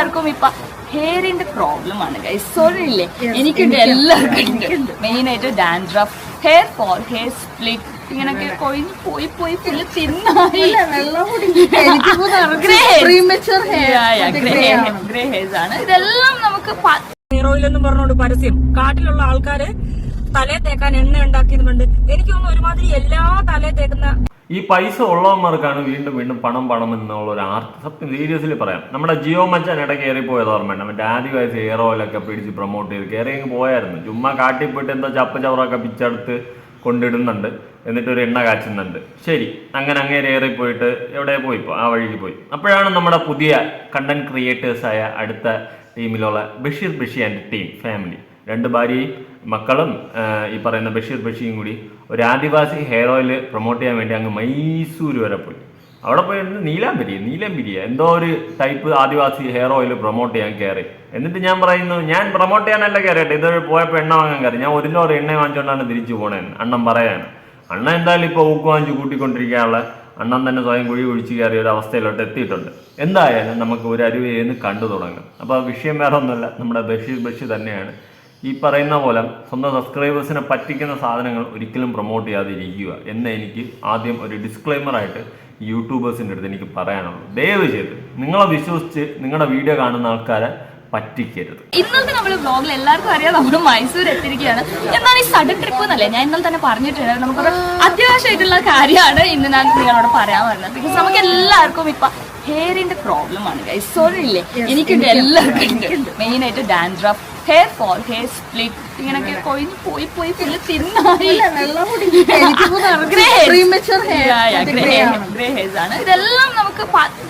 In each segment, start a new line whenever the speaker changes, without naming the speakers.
എല്ലാവർക്കും ഇപ്പൊ ഹെയറിന്റെ പ്രോബ്ലം ആണ് ഗൈസ് ഇല്ലേ? എനിക്കുണ്ട് എല്ലാവർക്കും മെയിൻ ആയിട്ട് dandruff hair fall hair split ഇങ്ങനൊക്കെ കൊഴിഞ്ഞ് പോയി പോയി ഫുള്ള് തിന്നായി. ഗ്രേ ഹെയർസ് ആണ്. ഇതെല്ലാം നമുക്ക് പ-
ഹെയർ ഓയിൽ എന്നും പറഞ്ഞുകൊണ്ട് പരസ്യം. കാട്ടിലുള്ള ആൾക്കാര് തലേ തേക്കാൻ എണ്ണ ഉണ്ടാക്കിയതുകൊണ്ട് എനിക്ക് തോന്നുന്നു ഒരുമാതിരി എല്ലാ തലേ തേക്കുന്ന
ഈ പൈസ ഉള്ളവന്മാർക്കാണ് വീണ്ടും വീണ്ടും പണം പണം എന്നുള്ള ഒരു ആർട്ട് സത്യം സീരിയസ്ലി പറയാം. നമ്മുടെ ജിയോ മച്ചാൻ ഇടയ്ക്ക് കയറി പോയത് ഓർമ്മയുണ്ട്. മറ്റേ ആദിവാസി ഹെയർ ഓയിലൊക്കെ പിടിച്ച് പ്രൊമോട്ട് ചെയ്ത് കയറി പോയായിരുന്നു. ചുമ്മാ കാട്ടിൽ പോയിട്ട് എന്തോ ചപ്പ ചവറൊക്കെ പിച്ചെടുത്ത് കൊണ്ടിടുന്നുണ്ട്. എന്നിട്ട് ഒരു എണ്ണ കാച്ചുന്നുണ്ട്. ശരി അങ്ങനെ അങ്ങേരെ ഏറി പോയിട്ട് എവിടെ പോയി? ഇപ്പോൾ ആ വഴിക്ക് പോയി. അപ്പോഴാണ് നമ്മുടെ പുതിയ കണ്ടന്റ് ക്രിയേറ്റേഴ്സായ അടുത്ത ടീമിലുള്ള Basheer Bashi and team family രണ്ട് ഭാര്യയും മക്കളും ഈ പറയുന്ന ബഷീർ ബഷിയും കൂടി ഒരു ആദിവാസി ഹെയർ ഓയിൽ പ്രൊമോട്ട് ചെയ്യാൻ വേണ്ടി അങ്ങ് മൈസൂർ വരെ പോയി. അവിടെ പോയി ഇരുന്ന് നീലാംബരി നീലാംബരിയ എന്തോ ഒരു type Adivasi hair oil promote ചെയ്യാൻ കയറി. എന്നിട്ട് ഞാൻ പറയുന്നു ഞാൻ പ്രൊമോട്ട് ചെയ്യാനല്ല കയറിയിട്ട് ഇത് പോയപ്പോൾ എണ്ണ വാങ്ങാൻ കയറി. ഞാൻ ഒരു ലോറി എണ്ണ വാങ്ങിച്ചുകൊണ്ടാണ് തിരിച്ചു പോണേന്ന് അണ്ണൻ പറയാണ്. അണ്ണൻ എന്തായാലും ഇപ്പോൾ ഊക്ക് കൂട്ടിക്കൊണ്ടിരിക്കാനുള്ള അണ്ണൻ തന്നെ സ്വയം കുഴി കുഴിച്ച് കയറിയ ഒരു അവസ്ഥയിലോട്ട് എത്തിയിട്ടുണ്ട്. എന്തായാലും നമുക്ക് ഒരു അരുവിയെന്ന് കണ്ടു തുടങ്ങാം. അപ്പോൾ വിഷയം വേറെ ഒന്നുമല്ല നമ്മുടെ ബഷീർ ബഷീർ തന്നെയാണ്. ഈ പറയുന്ന പോലെ സ്വന്തം സബ്സ്ക്രൈബേഴ്സിനെ പറ്റിക്കുന്ന സാധനങ്ങൾ ഒരിക്കലും പ്രൊമോട്ട് ചെയ്യാതിരിക്കുക എന്ന് എനിക്ക് ആദ്യം ഒരു ഡിസ്ക്ലൈമർ ആയിട്ട് യൂട്യൂബേഴ്സിന്റെ അടുത്ത് എനിക്ക് പറയാനുള്ളൂ. ദയവ് ചെയ്ത് നിങ്ങളെ വിശ്വസിച്ച് നിങ്ങളുടെ വീഡിയോ കാണുന്ന ആൾക്കാരെ പറ്റിക്കരുത്.
ഇന്നത്തെ നമ്മൾ വ്ളോഗിൽ എല്ലാവർക്കും അറിയാം നമ്മൾ മൈസൂർ എത്തിയിരിക്കുകയാണ്. എന്താണ് ഈ സഡൻ ട്രിപ്പ് എന്നല്ലേ? ഞാൻ ഇന്നലെ തന്നെ പറഞ്ഞിട്ടുണ്ട് നമുക്കൊരു അത്യാവശ്യമായിട്ടുള്ള കാര്യമാണ് ഇന്ന് ഞാൻ നിങ്ങളോട് പറയാൻ വരുന്നത് ബിക്കോസ് നമുക്ക് എല്ലാവർക്കും ഇപ്പൊ ഹെയറിന്റെ പ്രോബ്ലം ആണ് ഗൈസ് ഇല്ലേ എനിക്കുണ്ട് എല്ലാവർക്കും ഉണ്ട്. മെയിൻ ആയിട്ട് dandruff hair fall hair split ഇങ്ങനൊക്കെ കൊഴിഞ്ഞ് പോയി പോയി ഫുള്ള് തിന്നായി. ഗ്രേ ഹെയർസ് ആണ്. ഇതെല്ലാം നമുക്ക്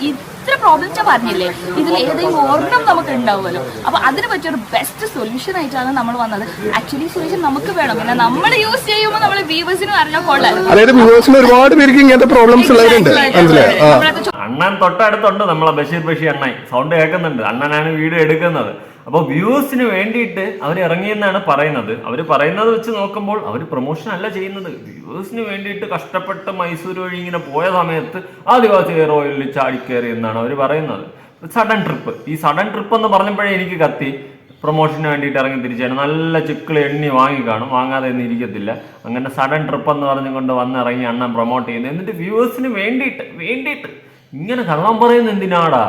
ഇത്ര പ്രോബ്ലംസ് ഞാൻ പറഞ്ഞില്ലേ? ഇതിൽ ഏതെങ്കിലും ഒരെണ്ണം നമുക്ക് ഉണ്ടാവുമല്ലോ. അപ്പൊ അതിന് പറ്റിയ ഒരു ബെസ്റ്റ് സൊല്യൂഷൻ ആയിട്ടാണ് നമ്മൾ വന്നത്. ആക്ച്വലി സൊല്യൂഷൻ നമുക്ക് വേണം. പിന്നെ നമ്മൾ യൂസ് ചെയ്യുമ്പോൾ നമ്മൾ വ്യൂവേഴ്സിനും അറിഞ്ഞാൽ കൊള്ളാം
അതായത് വ്യൂവേഴ്സിന് ഒരുപാട് പേർക്ക് ഇങ്ങനത്തെ പ്രോബ്ലംസ് ഉള്ളവരുണ്ട്. മനസ്സിലായോ?
അണ്ണൻ തൊട്ടടുത്തുണ്ട് നമ്മളെ ബഷീർ ബഷീർ അണ്ണൻ സൗണ്ട് കേൾക്കുന്നുണ്ട്. അണ്ണനാണ് വീഡിയോ എടുക്കുന്നത്. അപ്പോൾ വ്യൂസിന് വേണ്ടിയിട്ട് അവർ ഇറങ്ങിയെന്നാണ് പറയുന്നത്. അവർ പറയുന്നത് വെച്ച് നോക്കുമ്പോൾ അവർ പ്രൊമോഷൻ അല്ല ചെയ്യുന്നത്. വ്യൂസിന് വേണ്ടിയിട്ട് കഷ്ടപ്പെട്ട് മൈസൂർ വഴി ഇങ്ങനെ പോയ സമയത്ത് ആദിവാസി ഹെയർ ഓയിലിൽ ചാടിക്കയറി എന്നാണ് അവർ പറയുന്നത്. സഡൻ ട്രിപ്പ് ഈ സഡൻ ട്രിപ്പ് എന്ന് പറഞ്ഞപ്പോഴേ എനിക്ക് കത്തി. പ്രൊമോഷന് വേണ്ടിയിട്ട് ഇറങ്ങി തിരിച്ചാണ് നല്ല ചിക്കിളി എണ്ണി വാങ്ങി കാണും. വാങ്ങാതെ ഒന്നും ഇരിക്കത്തില്ല. അങ്ങനെ സഡൻ ട്രിപ്പ് എന്ന് പറഞ്ഞുകൊണ്ട് വന്നിറങ്ങി അണ്ണൻ പ്രൊമോട്ട് ചെയ്യുന്നത് എന്നിട്ട് വ്യൂവേഴ്സിന് വേണ്ടിയിട്ട് വേണ്ടിയിട്ട് ഇങ്ങനെ കള്ളം പറയുന്ന എന്തിനാടാ?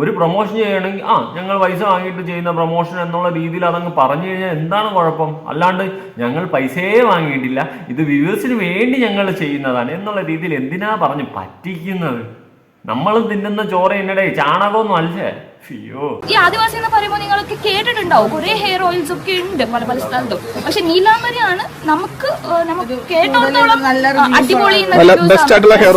ഒരു പ്രൊമോഷൻ ചെയ്യണമെങ്കിൽ ആ ഞങ്ങൾ പൈസ വാങ്ങിയിട്ട് ചെയ്യുന്ന പ്രൊമോഷൻ എന്നുള്ള രീതിയിൽ അതങ്ങ് പറഞ്ഞു കഴിഞ്ഞാൽ എന്താണ് കുഴപ്പം? അല്ലാണ്ട് ഞങ്ങൾ പൈസയെ വാങ്ങിയിട്ടില്ല ഇത് വ്യൂവേഴ്സിന് വേണ്ടി ഞങ്ങൾ ചെയ്യുന്നതാണ് എന്നുള്ള രീതിയിൽ എന്തിനാ പറഞ്ഞ് പറ്റിക്കുന്നത്? നമ്മൾ തിന്നുന്ന ചോറ എന്നടേ ചാണകമൊന്നും അല്ലേ? അയ്യോ.
ഈ ആദിവാസി എന്ന് പറയുമ്പോൾ നിങ്ങൾക്ക് കേട്ടിട്ടുണ്ടാവും കുറെ ഹെയർ ഓയിൽസ് ഒക്കെ ഉണ്ട് പല പല സ്ഥലത്തും. പക്ഷെ നീലാംബരിയാണ് നമുക്ക് നമുക്ക് കേട്ടോളം അടിപൊളി
ഹെയർ hair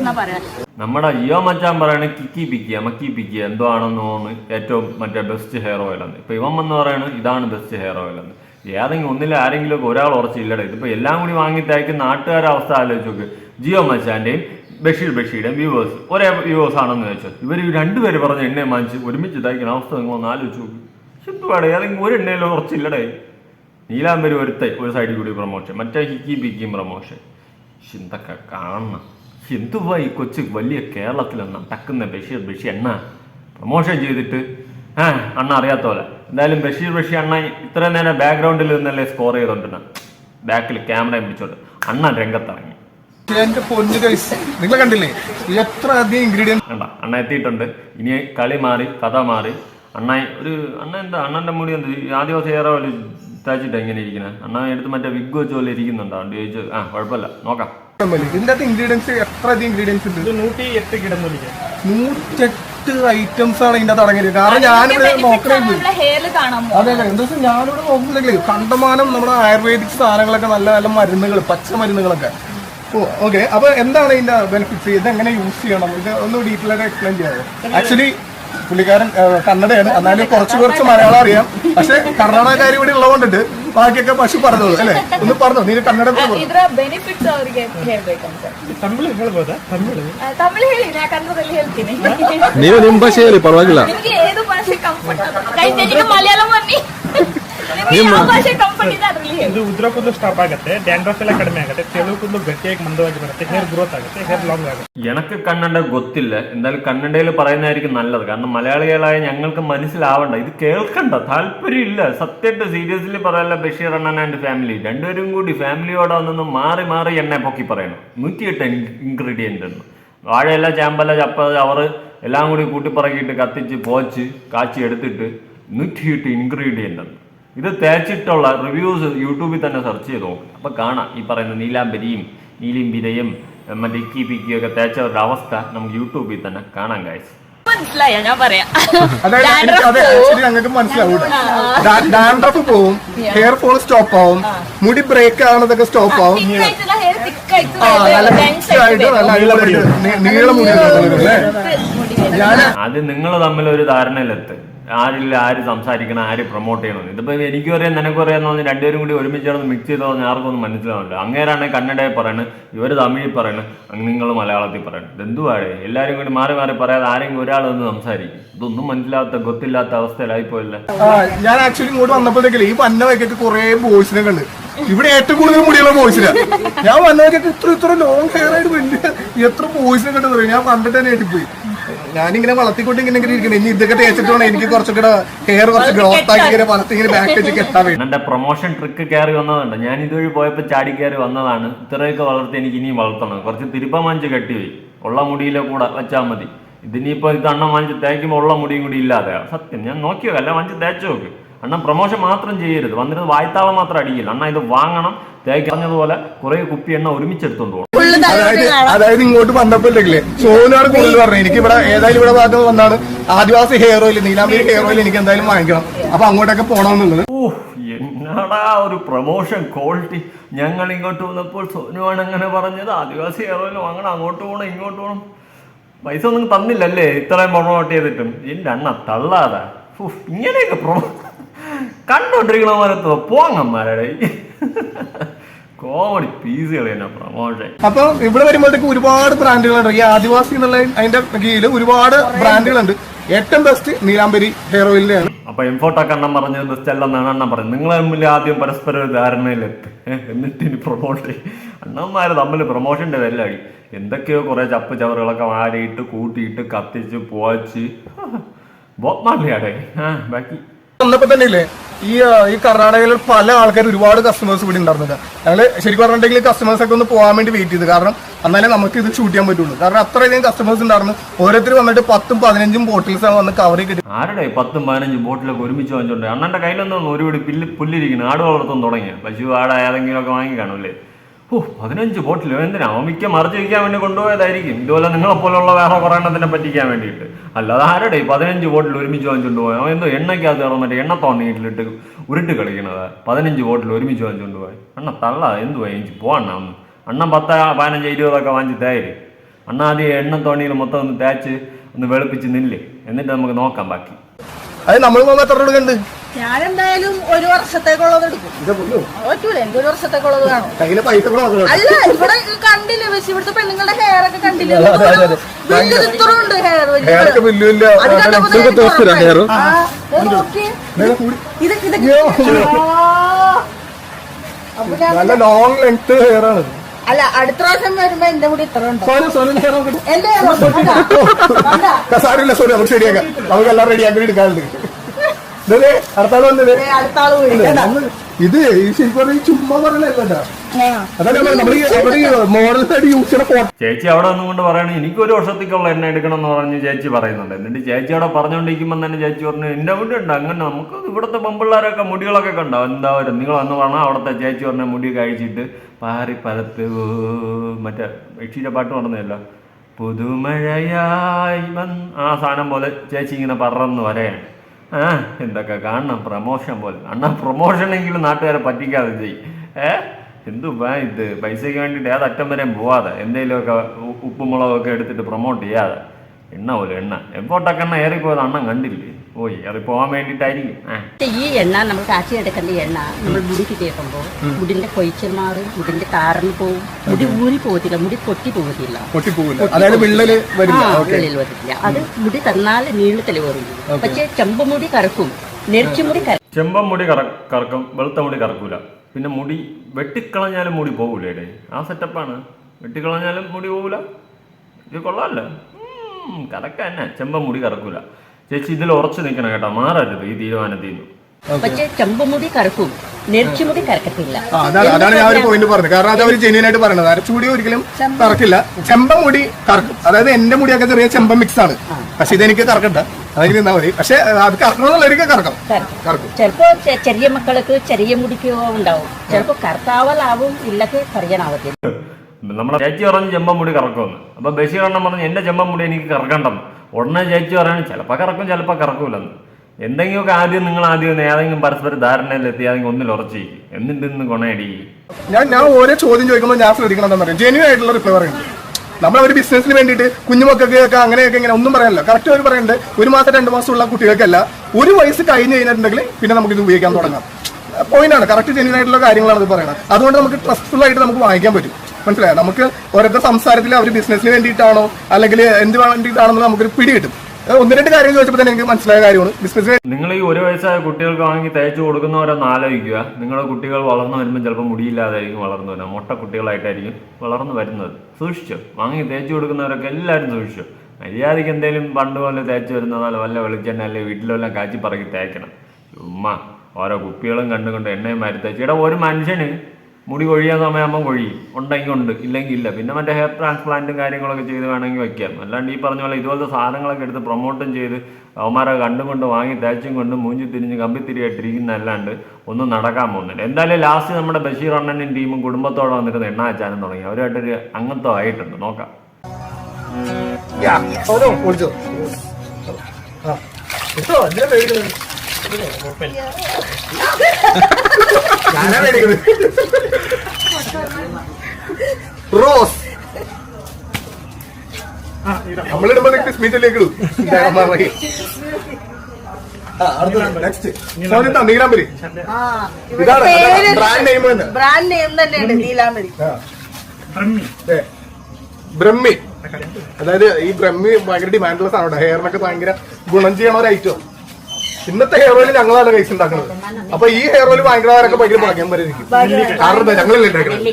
എന്നാ പറയുന്നത്
നമ്മുടെ അയ്യോ മച്ചാൻ പറയണ കിക്കി പിക്കിയ മക്കി പിക്കിയ എന്തോ ആണെന്ന് ഏറ്റവും മറ്റേ ബെസ്റ്റ് ഹെയർ ഓയിൽ എന്ന്. ഇപ്പൊ ഇവൻ വന്ന് പറയണ ഇതാണ് ബെസ്റ്റ് ഹെയർ ഓയിൽ എന്ന്. ഏതെങ്കിലും ഒന്നിൽ ആരെങ്കിലും ഒരാൾ ഉറച്ചില്ലടേ. ഇതിപ്പോ എല്ലാം കൂടി വാങ്ങി നാട്ടുകാരുടെ അവസ്ഥ ആലോചിച്ച് നോക്ക്. ജിയോ മച്ചാന്റെയും ബഷീർ ബഷീരുടെയും വ്യൂവേഴ്സ് ഒരേ വ്യൂവേഴ്സ് ആണെന്ന് വെച്ചോ ഇവർ രണ്ടുപേര് പറഞ്ഞ എണ്ണയെ വാങ്ങിച്ച് ഒരുമിച്ച് തയ്ക്കുന്ന അവസ്ഥ നിങ്ങൾ ഒന്ന് ആലോചിച്ച് നോക്ക്. എന്തുവാടേ ഏതെങ്കിലും ഒരു എണ്ണയിലും ഉറച്ചില്ലടേ. നീലാംബരി ഒരുത്തെ ഒരു സൈഡിൽ കൂടി പ്രൊമോഷൻ മറ്റേ ഹിക്കി ബിക്കിയും പ്രൊമോഷൻ എന്തൊക്കെ കാണണം. എന്തുവാ ഈ കൊച്ചു വലിയ കേരളത്തിൽ നടക്കുന്ന ബഷീർ ബഷീർ എണ്ണ പ്രൊമോഷൻ ചെയ്തിട്ട്. ആ അണ്ണ അറിയാത്ത പോലെ. എന്തായാലും ബഷീർ ബഷീർ അണ്ണ ഇത്ര നേരം ബാക്ക്ഗ്രൗണ്ടിൽ നിന്നല്ലേ സ്കോർ ചെയ്തോണ്ടിരുന്ന. ബാക്കിൽ ക്യാമറ പിടിച്ചോണ്ട്. അണ്ണ രംഗത്തിറങ്ങി.
എന്റെ പൊന്നു നിങ്ങൾ കണ്ടില്ലേ? എത്ര അധികം ഇൻഗ്രീഡിയൻസ്
കണ്ട? അണ്ണ എത്തിയിട്ടുണ്ട്. ഇനി കളി മാറി കഥ മാറി. അണ്ണ ഒരു അണ്ണ എന്താ അണ്ണന്റെ മുടി എന്ത്? ആദിവാസി ഏറെ തയ്ച്ചിട്ട് എങ്ങനെ ഇരിക്കുന്നത് അണ്ണ എടുത്ത് മറ്റേ വിഗ് വെച്ച് പോലെ ഇരിക്കുന്നുണ്ടോ? ചോദിച്ചു ആ കുഴപ്പമില്ല. നോക്കാം.
ഇതിന്റെ അകത്ത് ഇൻഗ്രീഡിയൻസ് എത്ര അധികം ഇൻഗ്രീഡിയൻസ് ഉണ്ട്?
നൂറ്റി എട്ട് കിടന്നൊലിക്കാൻ
നൂറ്റെട്ട് ഐറ്റംസ് ആണ് ഇതിന്റെ അടങ്ങിയത്. കാരണം ഞാനിവിടെ
പോകും
അതെ അതെ. എന്താ വെച്ചാൽ ഞാനിവിടെ നോക്കുന്നുണ്ടെങ്കിൽ കണ്ടമാനം നമ്മുടെ ആയുർവേദിക് സാധനങ്ങളൊക്കെ നല്ല നല്ല മരുന്നുകൾ പച്ച മരുന്നുകളൊക്കെ. ഓ ഓക്കെ അപ്പൊ എന്താണ് ഇതിന്റെ ബെനിഫിറ്റ്സ് ഇത് എങ്ങനെ യൂസ് ചെയ്യണം? ഇത് ഒന്ന് ഡീറ്റെയിൽ ആയിട്ട് എക്സ്പ്ലെയിൻ ചെയ്യാമോ? ആക്ച്വലി പുള്ളിക്കാരൻ കന്നഡയാണ്. എന്നാലും കുറച്ച് കുറച്ച് മലയാളം അറിയാം. പക്ഷെ കർണാടകക്കാരി ഇവിടെ ഉള്ളതുകൊണ്ടിട്ട് ബാക്കിയൊക്കെ പശു പറഞ്ഞോളൂ ಅಲ್ಲೇ ഒന്ന് പറഞ്ഞോ ನೀನು ಕನ್ನಡ
ಇದರ ಬೆನಿಫಿಟ್ಸ್ ಅವರಿಗೆ ಹೇಳ್ಬೇಕಂತ
ತಮಿಳು ಹೇಳ್ಬೋದಾ ತಮಿಳು
ಆ, ತಮಿಳು ಹೇಳಿ ನಾ ಕನ್ನಡದಲ್ಲಿ ಹೇಳ್ತೀನಿ
ನೀವು ನಿಮ್ಮ ಭಾಷೆ ಹೇಳಿ ಪರವಾಗಿಲ್ಲ
ನಿಮಗೆ ಏದು ಭಾಷೆ ಕಂಫರ್ಟ್ ಕೈ ತೆಗೆದು ಮಲಯಾಳಂ ಬನ್ನಿ ಇದು
ಉದ್ರ ಸ್ಟಾಪ್ ಆಗುತ್ತೆ ಡ್ಯಾಂಡ್ರಫ್ ಎಲ್ಲ ಕಡಿಮೆ ಆಗುತ್ತೆ ತೆಳು ಗಟ್ಟಿಯಾಗಿ ಮಂದವಾಗಿ ಬರುತ್ತೆ ಹೇರ್ ಗ್ರೋತ್ ಆಗುತ್ತೆ ಹೇರ್ ಲಾಂಗ್ ಆಗುತ್ತೆ.
എനക്ക് കണ്ണണ്ട ഗൊത്തില്ല എന്തായാലും കണ്ണണ്ടയിൽ പറയുന്നതായിരിക്കും നല്ലത്. കാരണം മലയാളികളായ ഞങ്ങൾക്ക് മനസ്സിലാവണ്ട ഇത് കേൾക്കണ്ട താല്പര്യം ഇല്ല. സത്യമായിട്ട് സീരിയസ്ലി പറയാനുള്ള ബഷീർ അണ്ണൻ ആൻഡ് ഫാമിലി രണ്ടുപേരും കൂടി ഫാമിലിയോടെ വന്നൊന്ന് മാറി മാറി എണ്ണ പൊക്കി പറയണം. നൂറ്റിയെട്ട് ഇൻഗ്രീഡിയന്റ് ഉണ്ട് വാഴയല്ല ചാമ്പല്ല ചപ്പ അവർ എല്ലാം കൂടി കൂട്ടിപ്പറക്കിയിട്ട് കത്തിച്ച് പോച്ച് കാച്ചി എടുത്തിട്ട് നൂറ്റിയെട്ട് ഇൻഗ്രീഡിയന്റ് ഉണ്ട് ഇത് തേച്ചിട്ടുള്ള റിവ്യൂസ് യൂട്യൂബിൽ തന്നെ സെർച്ച് ചെയ്ത് നോക്കും. അപ്പോൾ കാണാം. ഈ പറയുന്ന നീലാംബരിയും നീലിംബിരയും മറ്റേ ഇക്കി പിക്കിയും ഒക്കെ തേച്ചവരുടെ അവസ്ഥ നമുക്ക് യൂട്യൂബിൽ തന്നെ കാണാൻ ഗൈസ്
മനസ്സിലായ? ഞാൻ പറയാം.
അത് ഞങ്ങൾക്ക് മനസ്സിലാവും ഡാൻഡ്രഫ് പോവും ഹെയർ ഫോൾ സ്റ്റോപ്പ് ആവും മുടി ബ്രേക്ക് ആവുന്നതൊക്കെ സ്റ്റോപ്പ് ആവും.
ആദ്യം നിങ്ങൾ തമ്മിൽ ഒരു ധാരണയിലെത്ത്. ആരില്ല ആര് സംസാരിക്കണം ആര് പ്രൊമോട്ട് ചെയ്യണം. ഇതിപ്പോ എനിക്ക് അറിയാം നിനക്കും അറിയാന്ന് പറഞ്ഞ് രണ്ടുപേരും കൂടി ഒരുമിച്ച് ചേർന്ന് മിക്സ് ചെയ്ത് പറഞ്ഞാൽ ആർക്കൊന്നും മനസ്സിലാവില്ല അങ്ങേരാണ് കന്നഡയിൽ പറയണത് ഇവർ തമിഴിൽ പറയണത് നിങ്ങൾ മലയാളത്തിൽ പറയണം. ഇതെന്തുവാണ് എല്ലാവരും കൂടി മാറി മാറി പറയാതെ ആരെങ്കിലും ഒരാൾ ഒരാളൊന്ന് സംസാരിക്കും. ഇതൊന്നും മനസ്സിലാത്ത ഗൊത്തില്ലാത്ത അവസ്ഥയിലായിപ്പോയല്ലേ
ഞാൻ ആക്ച്വലി ഇങ്ങോട്ട് വന്നപ്പോഴത്തേക്കില്ലേ ഈ പന്ന വൈക്കൊക്കെ കുറെ ബോയ്സിനെ കണ്ട്. ഇവിടെ ഏറ്റവും കൂടുതൽ മുടിയുള്ള ബോയ്സിനാ ഞാൻ വന്ന വൈക്കൊക്കെ ഇത്ര ഇത്ര ലോങ് ഹെയർ ആയിട്ട് വലിയ എത്ര ബോയ്സിനെ കണ്ടു പറയും ഞാൻ കണ്ടിട്ട് തന്നെ ഏറ്റിപ്പോയി ഞാനിങ്ങനെ വളർത്തിക്കൊണ്ട് ഇങ്ങനെ ഇങ്ങനെ ഇരിക്കണം. ഇനി ഇതൊക്കെ തേച്ചിട്ട് വേണം എനിക്ക് കുറച്ചുകൂടെ ഹെയർ കുറച്ച് ഗ്രോത്ത് ആക്കി ഇങ്ങനെ വളർത്തി ഇങ്ങനെ ബാക്ക് വെച്ച് കെട്ടാൻ വേണ്ടി
എന്റെ പ്രൊമോഷൻ ട്രിക്ക് കയറി വന്നതുണ്ട്. ഞാൻ ഇതുവഴി പോയപ്പോൾ ചാടി കയറി വന്നതാണ്. ഇത്രയൊക്കെ വളർത്തി എനിക്ക് ഇനിയും വളർത്തണം. കുറച്ച് തിരുപ്പ കെട്ടി കെട്ടിപോയി ഉള്ള മുടിയിലെ കൂടെ വെച്ചാൽ മതി. ഇതിനിപ്പോ ഇത് അണ്ണൻ വാങ്ങിച്ച് തേക്കുമ്പോൾ ഉള്ള മുടിയും കൂടി ഇല്ലാതെ സത്യം. ഞാൻ നോക്കിയോ? അല്ല വാങ്ങിച്ച് തേച്ചു നോക്ക്. അണ്ണൻ പ്രൊമോഷൻ മാത്രം ചെയ്യരുത്. വന്നിരുന്നത് വായ്ത്താളം മാത്രം അടിക്കില്ല. അണ്ണ ഇത് വാങ്ങണം. തേക്ക് പറഞ്ഞതുപോലെ കുറെ കുപ്പി എണ്ണ ഒരുമിച്ചെടുത്തോണ്ട് പോകണം
അതായത് അതായത് ഇങ്ങോട്ട് വന്നപ്പോഴത്തേക്കില്ലേ സോനാണ് കൂടുതൽ പറഞ്ഞത്. എനിക്ക് ഇവിടെ ഏതായാലും ഇവിടെ ഭാഗത്ത് വന്നാണ് Adivasi hair oil Neelambari hair oil എനിക്ക് എന്തായാലും വാങ്ങിക്കണം. അപ്പൊ അങ്ങോട്ടൊക്കെ പോകണമെന്നുള്ളത്
ഓ എന്നാടാ ഒരു പ്രൊമോഷൻ ക്വാളിറ്റി ഞങ്ങൾ ഇങ്ങോട്ട് വന്നപ്പോൾ സോനുവാണ് അങ്ങനെ പറഞ്ഞത്. ആദിവാസി ഹെയർ ഓയിൽ വാങ്ങണം അങ്ങോട്ട് പോകണം ഇങ്ങോട്ട് പോകണം പൈസ ഒന്നും തന്നില്ലല്ലേ? ഇത്രയും പ്രൊമോട്ട് ചെയ്തിട്ടും. എന്റെ അണ്ണ തള്ളാതാ. ഇങ്ങനെയൊക്കെ പ്രൊമോ കണ്ടോണ്ടിരിക്കണമാരത്തോ പോങ്ങന്മാരുടെ. കോമഡി പീസുകൾ തന്നെ പ്രൊമോഷൻ
അപ്പൊ ഇവിടെ വരുമ്പോഴത്തേക്ക് ഒരുപാട് ബ്രാൻഡുകളുണ്ട് ഈ ആദിവാസി എന്നുള്ള അതിന്റെ കീഴിൽ ഒരുപാട് ബ്രാൻഡുകളുണ്ട് ഏറ്റവും ബെസ്റ്റ് നീലാംബരി ഹെയർ ഓയിലിന്റെ ആണ്.
അപ്പൊ എംഫോട്ടൊക്കെ അണ്ണൻ പറഞ്ഞത് ബെസ്റ്റ് അല്ലെന്നാണ് അണ്ണൻ പറഞ്ഞത്. നിങ്ങൾ തമ്മിൽ ആദ്യം പരസ്പരം ഒരു ധാരണയിലെത്ത് എന്നിട്ട് ഇനി പ്രൊമോട്ട് ചെയ്യും അണ്ണന്മാര് തമ്മിൽ പ്രൊമോഷന്റെ വെല്ലടി. എന്തൊക്കെയോ കുറെ ചപ്പ് ചവറുകളൊക്കെ വാരിയിട്ട് കൂട്ടിയിട്ട് കത്തിച്ച് പോച്ച്. ബോത്മാളിയാടേ ആ ബാക്കി.
വന്നപ്പോ തന്നെ ഇല്ലേ ഈ ഈ കർണാടകയിൽ പല ആൾക്കാർ ഒരുപാട് കസ്റ്റമേഴ്സ് ഇവിടെ ഉണ്ടായിരുന്നില്ല ഞങ്ങൾ ശരിക്കും പറഞ്ഞിട്ടുണ്ടെങ്കിൽ കസ്റ്റമേഴ്സ് ഒക്കെ ഒന്ന് പോകാൻ വേണ്ടി വെയിറ്റ് ചെയ്തു. കാരണം എന്നാലേ നമുക്ക് ഇത് ഷൂട്ട് ചെയ്യാൻ പറ്റുള്ളൂ. കാരണം അത്രയധികം കസ്റ്റമേഴ്സ് ഉണ്ടായിരുന്നു. ഓരോരുത്തർ വന്നിട്ട് പത്തും പതിനഞ്ചും ബോട്ടിൽസ് വന്ന് കവർ കിട്ടി
ആരുടെ പത്തും പതിനഞ്ചും ബോട്ടിലൊക്കെ ഒരുമിച്ച് വാങ്ങിച്ചോണ്ട്? അണ്ണന്റെ കയ്യിലൊന്നും ഒരുപാട് പില്ല് പുല്ലിരിക്കുന്നു. ആട് വളർത്തും തുടങ്ങിയ? പശു ആട് ഏതെങ്കിലും ഒക്കെ വാങ്ങി കാണൂല്ലേ ഓ പതിനഞ്ച് ബോട്ടിൽ. എന്തിനാ? മിക്ക മറിച്ച് വയ്ക്കാൻ വേണ്ടി കൊണ്ടുപോയതായിരിക്കും. ഇതുപോലെ നിങ്ങളെപ്പോലുള്ള വേറെ കുറേ എണ്ണത്തിനെ പറ്റിക്കാൻ വേണ്ടിയിട്ട്. അല്ലാതെ ആരുടെ പതിനഞ്ച് ബോട്ടിൽ ഒരുമിച്ച് വാങ്ങിച്ചുകൊണ്ട് അവൻ എന്തോ എണ്ണയ്ക്കകത്ത് കിടന്നിട്ട് എണ്ണ തോന്നിയിട്ടിട്ട് ഉരുട്ട് കളിക്കണത്. പതിനഞ്ച് ബോട്ടിൽ ഒരുമിച്ച് വാങ്ങിച്ചുകൊണ്ട് പോയി. അണ്ണ തള്ള എന്തുവാ? എനിക്ക് പോകണ്ണ ഒന്ന് അണ്ണൻ പത്ത് പതിനഞ്ച് ഇരുപതൊക്കെ വാങ്ങിച്ച് തേര്. അണ്ണ ആദ്യം എണ്ണ തോണിയിൽ മൊത്തം ഒന്ന് തേച്ച് ഒന്ന് വെളുപ്പിച്ച് നില്ലേ. എന്നിട്ട് നമുക്ക് നോക്കാം ബാക്കി.
അത് നമ്മൾ എത്ര കൊടുക്കുന്നുണ്ട്
ഞാൻ എന്തായാലും ഒരു വർഷത്തേക്കുള്ളത് എടുക്കും. പറ്റൂല. എനിക്ക് ഒരു വർഷത്തേക്കുള്ളത് കാണും? അല്ല ഇവിടെ കണ്ടില്ലേ പക്ഷെ ഇവിടുത്തെ പെണ്ണുങ്ങളുടെ ഹെയർ ഒക്കെ കണ്ടില്ലേ. വലിയ ഹെയർ
നല്ല ലോങ് ലെങ്ത് ഹെയർ ആണ്.
അല്ല അടുത്ത പ്രാവശ്യം വരുമ്പോ എന്റെ കൂടി ഇത്ര?
സാരില്ല സോറി നമുക്ക് ശരിയാക്കാം. നമുക്ക് എല്ലാം റെഡിയാക്കി എടുക്കാറുണ്ട് ഇതേ. വന്നത് ശരിക്കും പറഞ്ഞാൽ ചുമ്മാ
ചേച്ചി അവിടെ നിന്നുകൊണ്ട് പറയണ എനിക്ക് ഒരു വർഷത്തേക്കുള്ള എണ്ണ എടുക്കണം എന്ന് പറഞ്ഞ് ചേച്ചി പറയുന്നുണ്ട്. എന്നിട്ട് ചേച്ചി അവിടെ പറഞ്ഞുകൊണ്ടിരിക്കുമ്പോൾ തന്നെ ചേച്ചി പറഞ്ഞു എന്റെ മുടി ഉണ്ട് അങ്ങനെ നമുക്ക് ഇവിടുത്തെ പെമ്പിള്ളേരൊക്കെ മുടികളൊക്കെ കണ്ടോ? എന്താ വരും നിങ്ങൾ അന്ന് പറഞ്ഞാൽ അവിടുത്തെ ചേച്ചി പറഞ്ഞ മുടി കഴിച്ചിട്ട് പാറി പരത്ത് മറ്റേ യക്ഷിയുടെ പാട്ട് പറഞ്ഞല്ലോ പുതുമഴയായി ആ സാധനം പോലെ ചേച്ചി ഇങ്ങനെ പറന്ന് വരെയാണ്. എന്തൊക്കെ കാണണം? പ്രൊമോഷൻ പോലെ. അണ്ണാ പ്രൊമോഷനെങ്കിലും നാട്ടുകാരെ പറ്റിക്കാതെ ചെയ്യും ഏ എന്തുവാ ഇത്? പൈസയ്ക്ക് വേണ്ടിയിട്ട് ഏത് അറ്റം വരെയും പോവാതെ. എന്തെങ്കിലുമൊക്കെ ഉ- ഉപ്പും മുളകൊക്കെ എടുത്തിട്ട് പ്രൊമോട്ട് ചെയ്യാതെ. എണ്ണ പോലെ എണ്ണ. എപ്പോട്ടൊക്കെ എണ്ണ ഏറിപ്പോയത് അണ്ണൻ കണ്ടില്ലേ? ഓ അത് പോകാൻ വേണ്ടിട്ടായിരിക്കും
ഈ എണ്ണ നമ്മൾ കാച്ചി എടുക്കേണ്ട എണ്ണ നമ്മൾ മുടിക്ക് തേക്കുമ്പോൾ മുടിന്റെ കൊയ്ച്ചൽ മാറും മുടിന്റെ താരന് പോവും. മുടി ഊരി പോകത്തില്ല മുടി പൊട്ടി പോകത്തില്ല.
അതായത് വിള്ളൽ വരില്ല.
ആ,
ഓക്കെ.
വെളിയിൽ വരത്തില്ല അത് മുടി തന്നാൽ നീളത്തിൽ വരും പക്ഷെ ചെമ്പമുടി കറക്കും. നെരിച്ചുമുടി കറക്കും
ചെമ്പൻ മുടി കറക്കും വെളുത്ത മുടി കറക്കൂല. പിന്നെ മുടി വെട്ടിക്കളഞ്ഞാലും മുടി പോകൂലേ ആ സെറ്റപ്പാണ്. വെട്ടിക്കളഞ്ഞാലും മുടി പോകൂല. ഇത് കൊള്ളാമല്ലോ കറക്ക തന്നെ. ചെമ്പൻ മുടി കറക്കൂല. ചേച്ചി ഇതിൽ ഉറച്ചു നിൽക്കണം കേട്ടോ. മാറരുത് ഈ തീരുമാനത്തിൽ നിന്ന്.
പക്ഷെ ചെമ്പുമുടി കറക്കും നെരിച്ചുമുടി കറക്കത്തില്ല.
ആ, അതാണ് അതാണ് ഞാൻ ഒരു പോയിന്റ് പറഞ്ഞത്. കാരണം അത് അവർ ജെന്യൻ ആയിട്ട് പറയണത് അരച്ചുമുടി ഒരിക്കലും കറക്കില്ല. ചെമ്പ മുടി കറക്കും. അതായത് എന്റെ മുടിയൊക്കെ ചെറിയ ചെമ്പ മിക്സ് ആണ്. പക്ഷെ ഇതെനിക്ക് കറക്കണ്ട. അതെനിക്ക് നിന്നാ മതി. പക്ഷെ അത് കറക്കണമെന്നുള്ളവർക്ക് കറക്കാം. കറക്കും.
ചിലപ്പോ ചെറിയ മക്കൾക്ക് ചെറിയ മുടിക്കോ ഉണ്ടാവും. ചിലപ്പോ കറുത്താവലാവും ഇല്ലൊക്കെ കറിയാനാവത്തില്ല
നമ്മളെ ചേച്ചി പറഞ്ഞ് ചെമ്പൻ മുടി കറക്കുമെന്ന്. അപ്പോൾ ബഷീർ എണ്ണം പറഞ്ഞ് എന്റെ ചെമ്പൻ മുടി എനിക്ക് കറക്കണ്ടെന്ന് ഉടനെ ചേച്ചി പറയാണ് ചിലപ്പോൾ കറക്കും ചിലപ്പോൾ കറക്കൂലെന്ന്. എന്തെങ്കിലുമൊക്കെ ആദ്യം നിങ്ങൾ ആദ്യം ഒന്ന് ഏതെങ്കിലും പരസ്പര ധാരണയിലെത്തി ഏതെങ്കിലും ഒന്നിൽ ഉറച്ചിരിക്കും എന്നിട്ട് ഇന്ന് കൊണയടി
ഞാൻ ഞാൻ ഓരോ ചോദ്യം ചോദിക്കുമ്പോൾ ഞാൻ ശ്രദ്ധിക്കണം പറയുക ജെന്യൂൻ ആയിട്ടുള്ള റിപ്ലൈ പറയുന്നത് നമ്മൾ ഒരു ബിസിനസ്സിന് വേണ്ടിയിട്ട് കുഞ്ഞുമക്കൾക്ക് ഒക്കെ അങ്ങനെയൊക്കെ ഇങ്ങനെ ഒന്നും പറയാനല്ല. കറക്റ്റ് അവർ പറയുന്നത് ഒരു മാസം രണ്ട് മാസമുള്ള കുട്ടികൾക്കല്ല ഒരു വയസ്സ് കഴിഞ്ഞ് കഴിഞ്ഞിട്ടുണ്ടെങ്കിൽ പിന്നെ നമുക്ക് ഇത് ഉപയോഗിക്കാൻ തുടങ്ങാം. പോയിന്റാണ് കറക്റ്റ് ജെന്യൂൻ ആയിട്ടുള്ള കാര്യങ്ങളാണ് ഇത് പറയുന്നത് അതുകൊണ്ട് നമുക്ക് ട്രസ്റ്റ്ഫുൾ ആയിട്ട് നമുക്ക് വാങ്ങിക്കാൻ പറ്റും. മനസ്സിലായോ? നമുക്ക് ഓരോരുത്തർ സംസാരത്തിൽ അവർ ബിസിനസ്സിന് വേണ്ടിയിട്ടാണോ? അല്ലെങ്കിൽ എന്ത് വേണ്ടിയിട്ടാണെന്ന് നമുക്കൊരു പിടി കിട്ടും. ഒന്ന് രണ്ട് കാര്യങ്ങൾ ചോദിച്ചപ്പോൾ തന്നെ എനിക്ക് മനസ്സിലായ കാര്യമാണ്. ബിസിനസ്
നിങ്ങൾ ഈ ഒരു വയസ്സായ കുട്ടികൾക്ക് വാങ്ങി തേച്ച് കൊടുക്കുന്നവരൊന്ന് ആലോചിക്കുക. നിങ്ങളുടെ കുട്ടികൾ വളർന്നു വരുമ്പോൾ ചിലപ്പോൾ മുടിയില്ലാതായിരിക്കും വളർന്നു വരുന്നത്. മുട്ട കുട്ടികളായിട്ടായിരിക്കും വളർന്നു വരുന്നത്. സൂക്ഷിച്ചു. വാങ്ങി തേച്ചു കൊടുക്കുന്നവരൊക്കെ എല്ലാവരും സൂക്ഷിച്ചു. മര്യാദയ്ക്ക് എന്തെങ്കിലും പണ്ട് പോലെ തേച്ച് വരുന്നതല്ല വല്ല വെളിച്ചെണ്ണ അല്ലെങ്കിൽ വീട്ടിലെല്ലാം കാച്ചി പറക്കി തേക്കണം. ചുമ്മാ. ഓരോ കുപ്പികളും കണ്ടുകൊണ്ട് എണ്ണയും മാരി തേച്ച്. ഇവിടെ ഒരു മനുഷ്യന് മുടി കൊഴിയാൻ സമയമാകുമ്പോൾ കൊഴിയും. ഉണ്ടെങ്കിൽ ഉണ്ട് ഇല്ലെങ്കിൽ ഇല്ല. പിന്നെ മറ്റേ ഹെയർ ട്രാൻസ്പ്ലാന്റും കാര്യങ്ങളൊക്കെ ചെയ്ത് വേണമെങ്കിൽ വെക്കാം അല്ലാണ്ട് ഈ പറഞ്ഞ പോലെ ഇതുപോലത്തെ സാധനങ്ങളൊക്കെ എടുത്ത് പ്രൊമോട്ടും ചെയ്ത് അവന്മാരെ കണ്ടും കൊണ്ട് വാങ്ങി തേച്ചും കൊണ്ട് മൂഞ്ചി തിരിഞ്ഞ് കമ്പിത്തിരിയായിട്ടിരിക്കുന്നതല്ലാണ്ട് ഒന്നും നടക്കാൻ പോകുന്നില്ല. എന്തായാലും ലാസ്റ്റ് നമ്മുടെ ബഷീർ അണ്ണനും ടീമും കുടുംബത്തോടെ വന്നിട്ട് എണ്ണ അച്ചാനും തുടങ്ങി. അവരുമായിട്ടൊരു അംഗത്വം ആയിട്ടുണ്ട്. നോക്കാം.
ആ റോസ്. നമ്മളിടുമ്പോ നെക്സ്റ്റ് സോനിത്ത നീലാംബരി.
ആ
ഇതാണ് ബ്രാൻഡ് നെയിം തന്നെ
ബ്രാൻഡ് നെയിം തന്നെയുണ്ട് നീലാംബരി.
ബ്രഹ്മി. അതായത് ഈ ബ്രഹ്മി ഭയങ്കര ഡിമാൻഡുള്ള സാധനം ഹെയറിനൊക്കെ ഭയങ്കര ഗുണം ചെയ്യണ ഒരു ഐറ്റം ഇന്നത്തെ ഹെയർ ഓയിൽ ഞങ്ങളാണ് കൈസ് ഉണ്ടാക്കുന്നത് അപ്പൊ ഈ ഹെയർ ഓയിൽ വാങ്ങിക്കുന്നവരൊക്കെ ഭയങ്കര ഭാഗ്യം വരെ ഇരിക്കും കാരണം ഞങ്ങളല്ലേ ഉണ്ടാക്കുന്നത്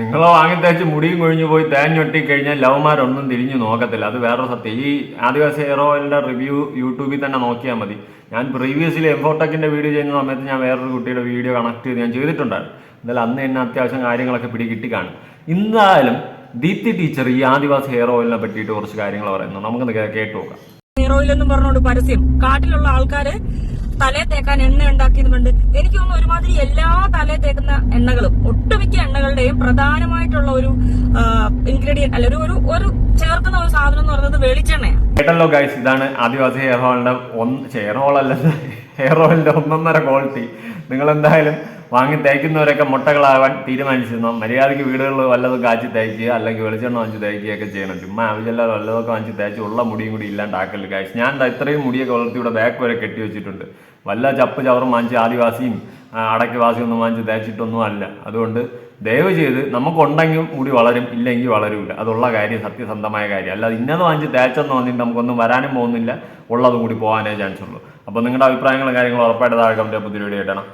നിങ്ങൾ വാങ്ങി തേച്ച് മുടിയും കൊഴിഞ്ഞു പോയി തേഞ്ഞൊട്ടി കഴിഞ്ഞാൽ ലവ്മാരൊന്നും തിരിഞ്ഞു നോക്കത്തില്ല. അത് വേറെ സത്യം. ഈ ആദിവാസി ഹെയർ ഓയിലിന്റെ റിവ്യൂ യൂട്യൂബിൽ തന്നെ നോക്കിയാൽ മതി. ഞാൻ പ്രീവിയസ്ലി എംഫോട്ടക്കിന്റെ വീഡിയോ ചെയ്യുന്ന സമയത്ത് ഞാൻ വേറൊരു കുട്ടിയുടെ വീഡിയോ കണക്ട് ചെയ്ത് ഞാൻ ചെയ്തിട്ടുണ്ടായിരുന്നു. എന്നാലും അന്ന് എന്നെ അത്യാവശ്യം കാര്യങ്ങളൊക്കെ പിടികിട്ടി കാണും എന്തായാലും ദീപ്തി ടീച്ചർ ഈ ആദിവാസി ഹെയർ ഓയിലിനെ പറ്റിയിട്ട് കുറച്ച് കാര്യങ്ങൾ പറയുന്നു. നമുക്കൊന്ന് കേട്ട് നോക്കാം.
ഹെയർ ഓയിൽ പറഞ്ഞുകൊണ്ട് പരസ്യം. കാട്ടിലുള്ള ആൾക്കാര് തലേ തേക്കാൻ എണ്ണ ഉണ്ടാക്കിയതുകൊണ്ട് എനിക്ക് തോന്നുന്നു ഒരുമാതിരി എല്ലാ തലേ തേക്കുന്ന എണ്ണകളും ഒട്ടുമിക്ക എണ്ണകളുടെയും പ്രധാനമായിട്ടുള്ള ഒരു ഇൻഗ്രീഡിയന്റ് അല്ല ഒരു ഒരു ചേർക്കുന്ന ഒരു സാധനം എന്ന് പറയുന്നത് വെളിച്ചെണ്ണയാണ്.
കേട്ടല്ലോ ഗൈസ് ഇതാണ് ആദിവാസി ഹെയർ ഓയിലിന്റെ ഹെയർ ഓൾ അല്ല ഹെയർ ഓയിലിന്റെ ഒന്നൊന്നര ക്വാളിറ്റി നിങ്ങൾ എന്തായാലും വാങ്ങി തേക്കുന്നവരൊക്കെ മുട്ടകളാവാൻ തീരുമാനിച്ചിരുന്നു. മര്യാദയ്ക്ക് വീടുകളിൽ വല്ലതും കാച്ചി തേക്കുക അല്ലെങ്കിൽ വെളിച്ചെണ്ണ വാങ്ങിച്ച് തേക്കുകയൊക്കെ ചെയ്യണം. ചുമ്മാ ആവശ്യമില്ലാതെ വല്ലതൊക്കെ വാങ്ങിച്ച് തേച്ച് ഉള്ള മുടിയും കൂടി ഇല്ലാണ്ടാക്കൽ കാശ് ഞാൻ ഇത്രയും മുടിയൊക്കെ വളർത്തി ഇവിടെ ബാക്ക് വരെ കെട്ടി വെച്ചിട്ടുണ്ട്. വല്ല ചപ്പ് ചവറും വാങ്ങിച്ച് ആദിവാസിയും ആ, അടയ്ക്കവാസിയും ഒന്നും വാങ്ങിച്ച് തേച്ചിട്ടൊന്നും അല്ല. അതുകൊണ്ട് ദയവ് ചെയ്ത് നമുക്കുണ്ടെങ്കിൽ മുടി വളരും ഇല്ലെങ്കിൽ വളരൂല. അതുള്ള കാര്യം സത്യസന്ധമായ കാര്യം. അല്ലാതെ ഇന്നത് വാങ്ങിച്ച് തേച്ചെന്ന് വന്നിട്ട് നമുക്കൊന്നും വരാനും പോകുന്നില്ല. ഉള്ളതും കൂടി പോകാനേ ചാൻസ് ഉള്ളൂ. അപ്പോൾ നിങ്ങളുടെ അഭിപ്രായങ്ങളും കാര്യങ്ങളും ഉറപ്പായിട്ട് താഴെ കമന്റ് പുതിയ വീഡിയോ ഇടണം